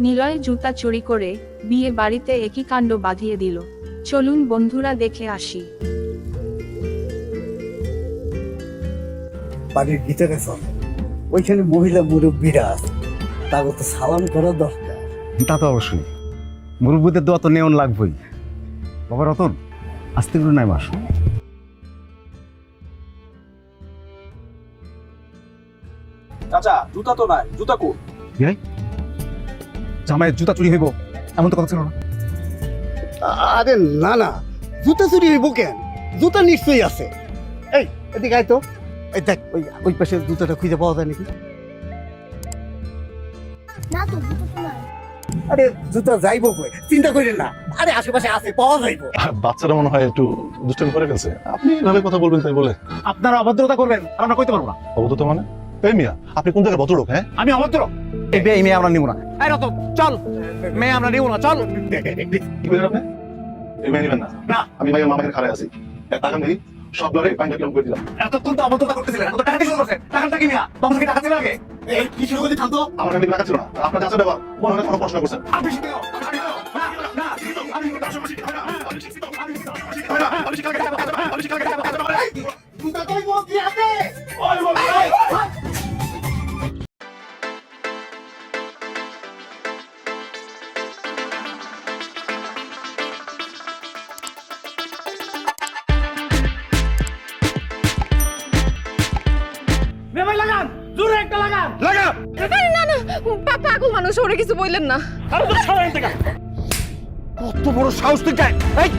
নিলয় জুতা চুরি করে বিয়ে বাড়িতে একই কাণ্ড বাঁধিয়ে দিল। চলুন বন্ধুরা দেখে আসি। বাড়ির ভিতরে চলে। ওইখানে মহিলা মুরব্বীরা আছে। তাকে তো সালাম করা দরকার। তা তো অবশ্যই। মুরব্বীদের দোয়া তো নেওন লাগবেই। বাবা রতন আস্তে করে নাই মাস চাচা জুতা তো নাই জুতা কো জামাইয়ের জুতা চুরি হইব এমন তো কথা ছিল না। আরে না না জুতা চুরি হইব কেন? জুতা নিশ্চয়ই আছে। এই এদিকে আয় তো। এই দেখ ওই ওই পাশে জুতাটা খুঁজে পাওয়া যায় নাকি? না তো দুটো তো নাই। আরে জুতা যাইবো কই? চিন্তা করেন না। আরে আশেপাশে আছে পাওয়া যাইবো। বাচ্চারা মনে হয় একটু দুষ্টামি করে ফেলছে। আপনি এভাবে কথা বলবেন তাই বলে? আপনারা অভদ্রতা করবেন আমরা কইতে পারব না। অবদ্ধ মানে? এই মিয়া আপনি কোন জায়গায় ভদ্রলোক হ্যাঁ? আমি অভদ্র এই বে এই মেয়ে আমরা নিব না। এই রতন চল। মেয়ে আমরা নিব না চল। কি বলেন আপনি? এই মেয়ে নেবেন না। না। আমি ভাইয়ের মামাকে খারায় আছি। এক টাকা নেই সব ধরে পাইনটা কিরম করে দিলাম। এতক্ষণ তো অভদ্রতা করতেছিলেন এখন তো টাকা করছেন টাকাটা কি মিয়া? তোমার কি টাকা ছিল আগে? এই কি শুরু করে থামতো আমার কাছে টাকা ছিল না। আপনার চাচা ব্যাপার মনে হয় কোনো প্রশ্ন করছেন। শিখতে হবে, আমি শিখতে না, না, আমি হবে, আমি শিখতে আমি আমি হবে, আমি শিখতে আমি শিখতে মে ভাই লাগান একটা লাগান। লাগান না না পাগল মানুষ ওরে কিছু বললেন না। কত বড় সাহস তুই এই।